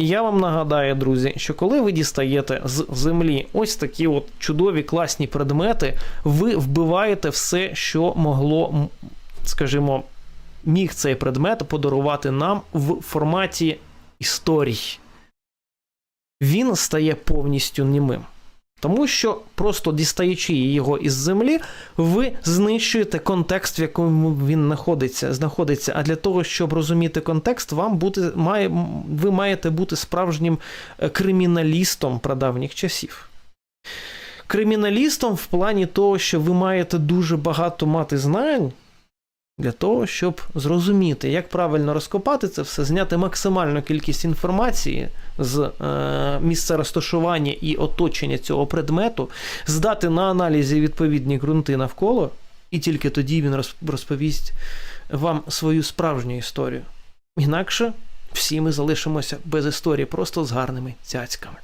І я вам нагадаю, друзі, що коли ви дістаєте з землі ось такі от чудові класні предмети, ви вбиваєте все, що могло, скажімо, міг цей предмет подарувати нам в форматі історій. Він стає повністю німим. Тому що просто дістаючи його із землі, ви знищуєте контекст, в якому він знаходиться. знаходиться. А для того, щоб розуміти контекст, вам бути, має, ви маєте бути справжнім е, криміналістом прадавніх часів. Криміналістом в плані того, що ви маєте дуже багато мати знань для того, щоб зрозуміти, як правильно розкопати це все, зняти максимальну кількість інформації з е, місця розташування і оточення цього предмету, здати на аналізі відповідні ґрунти навколо, і тільки тоді він роз- розповість вам свою справжню історію. Інакше всі ми залишимося без історії, просто з гарними цяцьками.